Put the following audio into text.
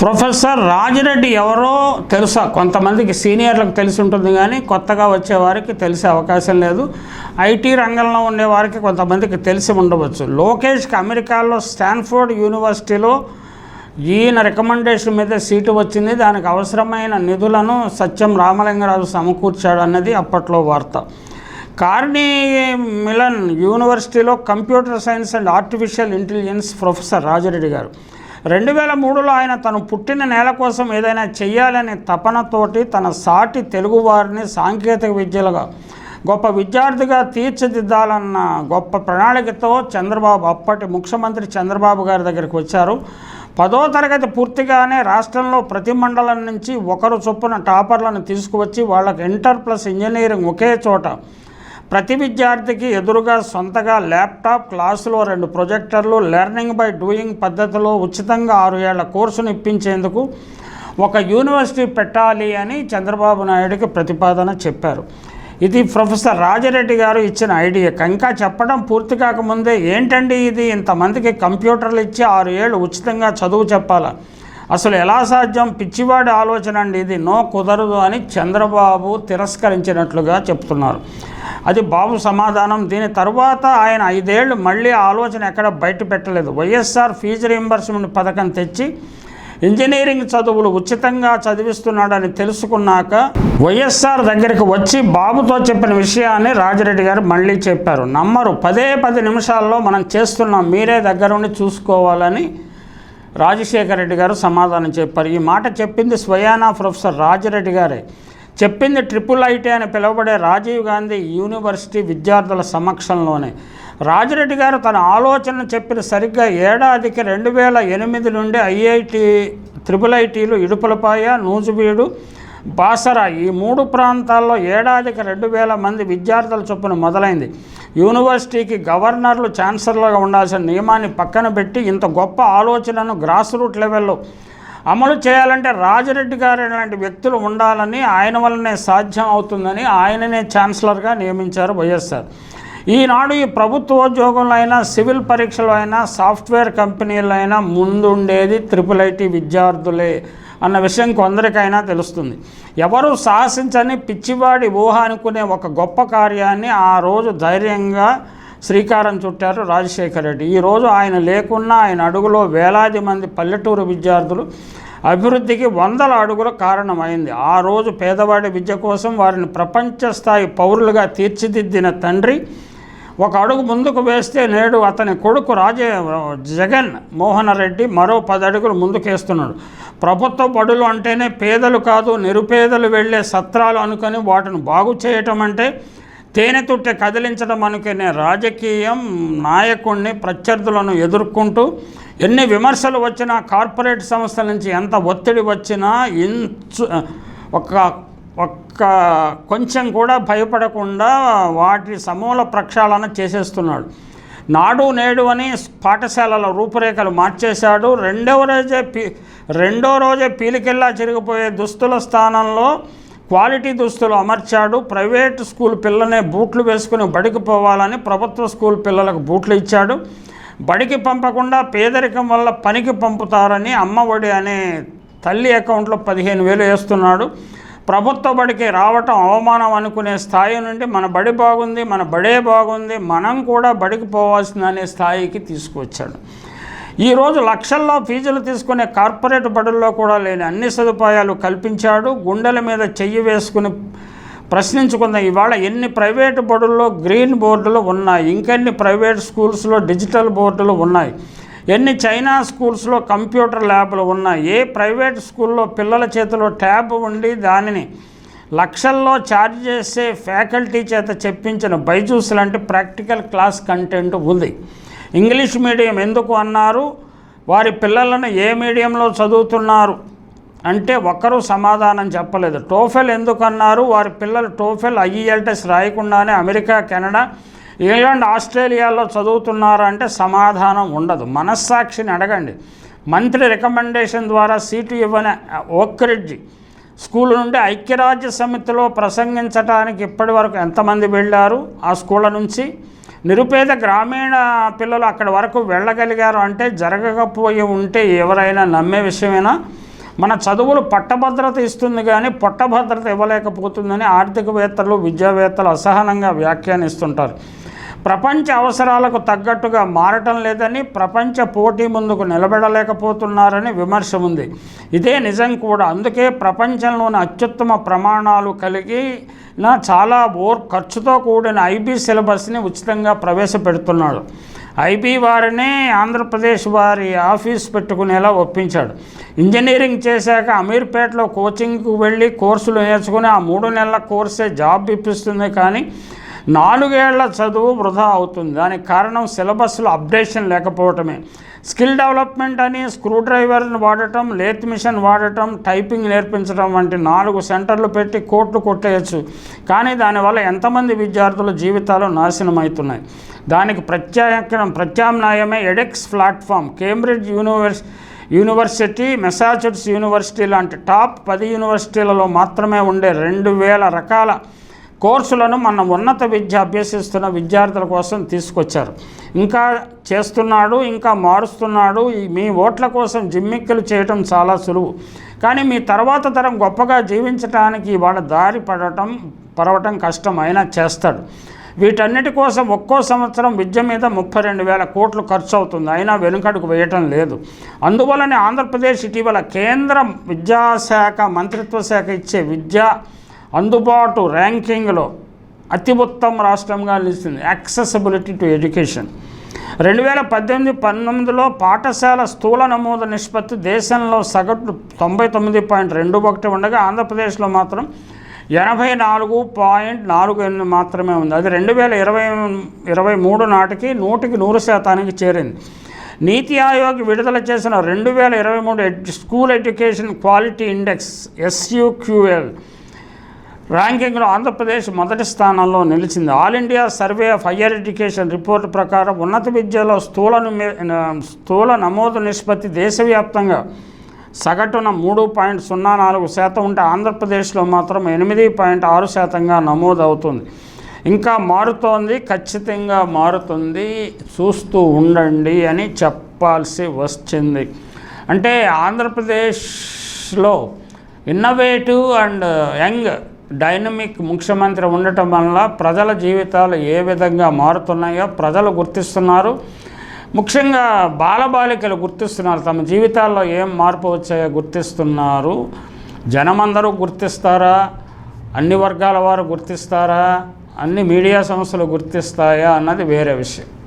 Professor Rajireddy ఎవరో తెలుసా? కొంతమందికి సీనియర్లకు తెలిసి ఉంటుంది కానీ కొత్తగా వచ్చేవారికి తెలిసే అవకాశం లేదు. ఐటీ రంగంలో ఉండే వారికి కొంతమందికి తెలిసి ఉండవచ్చు. లోకేష్కి అమెరికాలో స్టాన్ఫోర్డ్ యూనివర్సిటీలో ఈయన రికమెండేషన్ మీద సీటు వచ్చింది. దానికి అవసరమైన నిధులను సత్యం రామలింగరాజు సమకూర్చాడు అన్నది అప్పట్లో వార్త. కార్నీ మిలన్ యూనివర్సిటీలో computer science and artificial intelligence professor Raji Reddy గారు. రెండు వేల మూడులో ఆయన తను పుట్టిన నేల కోసం ఏదైనా చెయ్యాలనే తపనతోటి తన సాటి తెలుగువారిని సాంకేతిక విద్యలుగా గొప్ప విద్యార్థిగా తీర్చిదిద్దాలన్న గొప్ప ప్రణాళికతో చంద్రబాబు అప్పటి ముఖ్యమంత్రి చంద్రబాబు గారి దగ్గరికి వచ్చారు. పదో తరగతి పూర్తిగానే రాష్ట్రంలో ప్రతి మండలం నుంచి ఒకరు చొప్పున టాపర్లను తీసుకువచ్చి వాళ్ళకి ఇంటర్ ప్లస్ ఇంజనీరింగ్ ఒకే చోట ప్రతి విద్యార్థికి ఎదురుగా సొంతగా ల్యాప్టాప్ క్లాసులో రెండు ప్రొజెక్టర్లు లెర్నింగ్ బై డూయింగ్ పద్ధతిలో ఉచితంగా ఆరు ఏళ్ళ కోర్సును ఇప్పించేందుకు ఒక యూనివర్సిటీ పెట్టాలి అని చంద్రబాబు నాయుడుకి ప్రతిపాదన చెప్పారు. ఇది ప్రొఫెసర్ రాజరెడ్డి గారు ఇచ్చిన ఐడియా. ఇంకా చెప్పడం పూర్తి కాకముందే ఏంటండి ఇది? ఇంతమందికి కంప్యూటర్లు ఇచ్చి ఆరు ఏళ్ళు ఉచితంగా చదువు చెప్పాలా? అసలు ఎలా సాధ్యం? పిచ్చివాడి ఆలోచన అండి ఇది. నో కుదరదు అని చంద్రబాబు తిరస్కరించినట్లుగా చెప్తున్నారు. అది బాబు సమాధానం. దీని తర్వాత ఆయన ఐదేళ్ళు మళ్ళీ ఆలోచన ఎక్కడ బయట పెట్టలేదు. వైఎస్ఆర్ ఫీజు రీంబర్స్మెంట్ పథకం తెచ్చి ఇంజనీరింగ్ చదువులు ఉచితంగా చదివిస్తున్నాడని తెలుసుకున్నాక వైఎస్ఆర్ దగ్గరికి వచ్చి బాబుతో చెప్పిన విషయాన్ని రాజిరెడ్డి గారు మళ్ళీ చెప్పారు. నమ్మరు. పదే పది నిమిషాల్లో మనం చేస్తున్నాం. మీరే దగ్గరుండి చూసుకోవాలని రాజశేఖర రెడ్డి గారు సమాధానం చెప్పారు. ఈ మాట చెప్పింది స్వయానా ప్రొఫెసర్ రాజిరెడ్డి గారే. చెప్పింది ట్రిపుల్ ఐటీ అని పిలువబడే రాజీవ్ గాంధీ యూనివర్సిటీ విద్యార్థుల సమక్షంలోనే. రాజిరెడ్డి గారు తన ఆలోచన చెప్పిన సరిగ్గా ఏడాదికి రెండు వేల ఎనిమిది నుండి ఐఐటి త్రిపుల్ ఐటీలు ఇడుపులపాయ నూజువీడు బాసరా ఈ మూడు ప్రాంతాల్లో ఏడాదికి రెండు వేల మంది విద్యార్థుల చొప్పున మొదలైంది. యూనివర్సిటీకి గవర్నర్లు ఛాన్సలర్గా ఉండాల్సిన నియమాన్ని పక్కన పెట్టి ఇంత గొప్ప ఆలోచనను గ్రాస్ రూట్ లెవెల్లో అమలు చేయాలంటే రాజరెడ్డి గారు లాంటి వ్యక్తులు ఉండాలని ఆయన వల్లనే సాధ్యం అవుతుందని ఆయననే ఛాన్సలర్గా నియమించారు వైఎస్ఆర్. ఈనాడు ఈ ప్రభుత్వ ఉద్యోగంలో అయినా సివిల్ పరీక్షలు అయినా సాఫ్ట్వేర్ కంపెనీలైనా ముందుండేది త్రిపుల్ ఐటీ విద్యార్థులే. అన్న విషయం కొందరికైనా తెలుస్తుంది. ఎవరు సాహసించని పిచ్చివాడి ఊహ అనుకునే ఒక గొప్ప కార్యాన్ని ఆ రోజు ధైర్యంగా శ్రీకారం చుట్టారు రాజశేఖర రెడ్డి. ఈరోజు ఆయన లేకున్నా ఆయన అడుగులో వేలాది మంది పల్లెటూరు విద్యార్థులు అభివృద్ధికి వందల అడుగుల కారణమైంది. ఆ రోజు పేదవాడి విద్య కోసం వారిని ప్రపంచ స్థాయి పౌరులుగా తీర్చిదిద్దిన తండ్రి ఒక అడుగు ముందుకు వేస్తే నేడు అతని కొడుకు రాజే జగన్ మోహన్ రెడ్డి మరో పది అడుగులు ముందుకేస్తున్నాడు. ప్రభుత్వ బడులు అంటేనే పేదలు కాదు నిరుపేదలు వెళ్ళే సత్రాలు అనుకొని వాటిని బాగు చేయటం అంటే తేనె తుట్టె కదిలించడం అనుకునే రాజకీయం నాయకుడిని ప్రత్యర్థులను ఎదుర్కొంటూ ఎన్ని విమర్శలు వచ్చినా కార్పొరేట్ సంస్థల నుంచి ఎంత ఒత్తిడి వచ్చినా ఇంచు ఒక ఒక్క కొంచెం కూడా భయపడకుండా వాటి సమూల ప్రక్షాళన చేసేస్తున్నాడు. నాడు నేడు అని పాఠశాలల రూపురేఖలు మార్చేశాడు. రెండవ రోజే పీ రెండో రోజే పీలికెల్లా చిరిగిపోయే దుస్తుల స్థానంలో క్వాలిటీ దుస్తులు అమర్చాడు. ప్రైవేట్ స్కూల్ పిల్లనే బూట్లు వేసుకుని బడికి పోవాలని ప్రభుత్వ స్కూల్ పిల్లలకు బూట్లు ఇచ్చాడు. బడికి పంపకుండా పేదరికం వల్ల పనికి పంపుతారని అమ్మఒడి అనే తల్లి అకౌంట్లో పదిహేను వేలు వేస్తున్నాడు. ప్రభుత్వ బడికి రావటం అవమానం అనుకునే స్థాయి నుండి మన బడి బాగుంది మన బడే బాగుంది మనం కూడా బడికి పోవాల్సిందనే స్థాయికి తీసుకువచ్చాడు. ఈరోజు లక్షల్లో ఫీజులు తీసుకునే కార్పొరేట్ బడుల్లో కూడా లేని అన్ని సదుపాయాలు కల్పించాడు. గుండెల మీద చెయ్యి వేసుకుని ప్రశ్నించుకుందాం ఇవాళ ఎన్ని ప్రైవేటు బడుల్లో గ్రీన్ బోర్డులు ఉన్నాయి ఇంకెన్ని ప్రైవేట్ స్కూల్స్లో డిజిటల్ బోర్డులు ఉన్నాయి. ఎన్ని చైనా స్కూల్స్లో కంప్యూటర్ ల్యాబ్లు ఉన్నాయి ఏ ప్రైవేట్ స్కూల్లో పిల్లల చేతిలో ట్యాబ్ ఉండి దానిని లక్షల్లో ఛార్జ్ చేసే ఫ్యాకల్టీ చేత చెప్పించిన బైజూస్ లాంటి ప్రాక్టికల్ క్లాస్ కంటెంట్ ఉంది. ఇంగ్లీష్ మీడియం ఎందుకు అన్నారు? వారి పిల్లలను ఏ మీడియంలో చదువుతున్నారు? అంటే ఒక్కరూ సమాధానం చెప్పలేదు. టోఫెల్ ఎందుకు అన్నారు? వారి పిల్లలు టోఫెల్ ఐఈఎల్టెస్ రాయకుండానే అమెరికా కెనడా ఇంగ్లాండ్ ఆస్ట్రేలియాలో చదువుతున్నారు అంటే సమాధానం ఉండదు. మనస్సాక్షిని అడగండి. మంత్రి రికమెండేషన్ ద్వారా సీటు ఇవ్వని ఓక్రిడ్జి స్కూల్ నుండి ఐక్యరాజ్య సమితిలో ప్రసంగించడానికి ఇప్పటి వరకు ఎంతమంది వెళ్ళారు? ఆ స్కూళ్ళ నుంచి నిరుపేద గ్రామీణ పిల్లలు అక్కడి వరకు వెళ్ళగలిగారు అంటే జరగకపోయి ఉంటే ఎవరైనా నమ్మే విషయమేనా? మన చదువులు పట్టభద్రత ఇస్తుంది కానీ పట్టభద్రత ఇవ్వలేకపోతుందని ఆర్థికవేత్తలు విద్యావేత్తలు అసహనంగా వ్యాఖ్యానిస్తుంటారు. ప్రపంచ అవసరాలకు తగ్గట్టుగా మారటం లేదని ప్రపంచ పోటీ ముందుకు నిలబెడలేకపోతున్నారని విమర్శ ఉంది ఇదే నిజం కూడా. అందుకే ప్రపంచంలోని అత్యుత్తమ ప్రమాణాలు కలిగి నా చాలా ఓర్ ఖర్చుతో కూడిన ఐబీ సిలబస్ని ఉచితంగా ప్రవేశపెడుతున్నాడు. ఐబీ వారిని ఆంధ్రప్రదేశ్ వారి ఆఫీస్ పెట్టుకునేలా ఒప్పించాడు. ఇంజనీరింగ్ చేశాక అమీర్పేటలో కోచింగ్కు వెళ్ళి కోర్సులు నేర్చుకుని ఆ మూడు నెలల కోర్సే జాబ్ ఇప్పిస్తుంది కానీ నాలుగేళ్ళ చదువు వృధా అవుతుంది. దానికి కారణం సిలబస్లో అప్డేషన్ లేకపోవటమే. స్కిల్ డెవలప్మెంట్ అని స్క్రూ డ్రైవర్ని వాడటం లేత్ మిషన్ వాడటం టైపింగ్ నేర్పించడం వంటి నాలుగు సెంటర్లు పెట్టి కోట్లు కొట్టేయచ్చు. కానీ దానివల్ల ఎంతమంది విద్యార్థుల జీవితాలు నాశనం అవుతున్నాయి దానికి ప్రత్యేక ప్రత్యామ్నాయమే edX platform. Cambridge universe university Massachusetts university లాంటి టాప్ పది యూనివర్సిటీలలో మాత్రమే ఉండే రెండు వేల రకాల కోర్సులను మన ఉన్నత విద్య అభ్యసిస్తున్న విద్యార్థుల కోసం తీసుకొచ్చారు. ఇంకా చేస్తున్నాడు ఇంకా మారుస్తున్నాడు. మీ ఓట్ల కోసం జిమ్మిక్కులు చేయటం చాలా సులువు. కానీ మీ తర్వాత తరం గొప్పగా జీవించడానికి వాళ్ళ దారి పడటం పడవటం కష్టం అయినా చేస్తాడు. వీటన్నిటి కోసం ఒక్కో సంవత్సరం విద్య మీద ముప్పై రెండు వేల కోట్లు ఖర్చు అవుతుంది అయినా వెనుకడుకు వేయటం లేదు. అందువలనే ఆంధ్రప్రదేశ్ ఇటీవల కేంద్ర విద్యాశాఖ మంత్రిత్వ శాఖ ఇచ్చే విద్యా అందుబాటు ర్యాంకింగ్లో అతి ఉత్తమ రాష్ట్రంగా నిలిచింది. యాక్సెసిబిలిటీ టు ఎడ్యుకేషన్ రెండు వేల పద్దెనిమిది పంతొమ్మిదిలో పాఠశాల స్థూల నమోదు నిష్పత్తి దేశంలో సగటు తొంభై తొమ్మిది పాయింట్ రెండు ఒకటి ఉండగా ఆంధ్రప్రదేశ్లో మాత్రం ఎనభై నాలుగు పాయింట్ నాలుగు ఎనిమిది మాత్రమే ఉంది. అది రెండు వేల ఇరవై ఇరవై మూడు నాటికి నూటికి నూరు శాతానికి చేరింది. నీతి ఆయోగ్ విడుదల చేసిన రెండు వేల ఇరవై మూడు school education quality index SUQL ర్యాంకింగ్లో Andhra Pradesh మొదటి స్థానంలో నిలిచింది. All India survey of higher education report ప్రకారం ఉన్నత విద్యలో స్థూల స్థూల నమోదు నిష్పత్తి దేశవ్యాప్తంగా సగటున మూడు పాయింట్ సున్నా నాలుగు శాతం ఉంటే ఆంధ్రప్రదేశ్లో మాత్రం ఎనిమిది పాయింట్ ఆరు శాతంగా నమోదు అవుతుంది ఇంకా మారుతోంది ఖచ్చితంగా మారుతుంది. చూస్తూ ఉండండి అని చెప్పాల్సి వచ్చింది. అంటే ఆంధ్రప్రదేశ్లో ఇన్నోవేటివ్ అండ్ యంగ్ డైనమిక్ ముఖ్యమంత్రి ఉండటం వల్ల ప్రజల జీవితాలు ఏ విధంగా మారుతున్నాయో ప్రజలు గుర్తిస్తున్నారు. ముఖ్యంగా బాలబాలికలు గుర్తిస్తున్నారు. తమ జీవితాల్లో ఏం మార్పు వచ్చాయో గుర్తిస్తున్నారు. జనమందరూ గుర్తిస్తారా? అన్ని వర్గాల వారు గుర్తిస్తారా? అన్ని మీడియా సంస్థలు గుర్తిస్తాయా? అన్నది వేరే విషయం.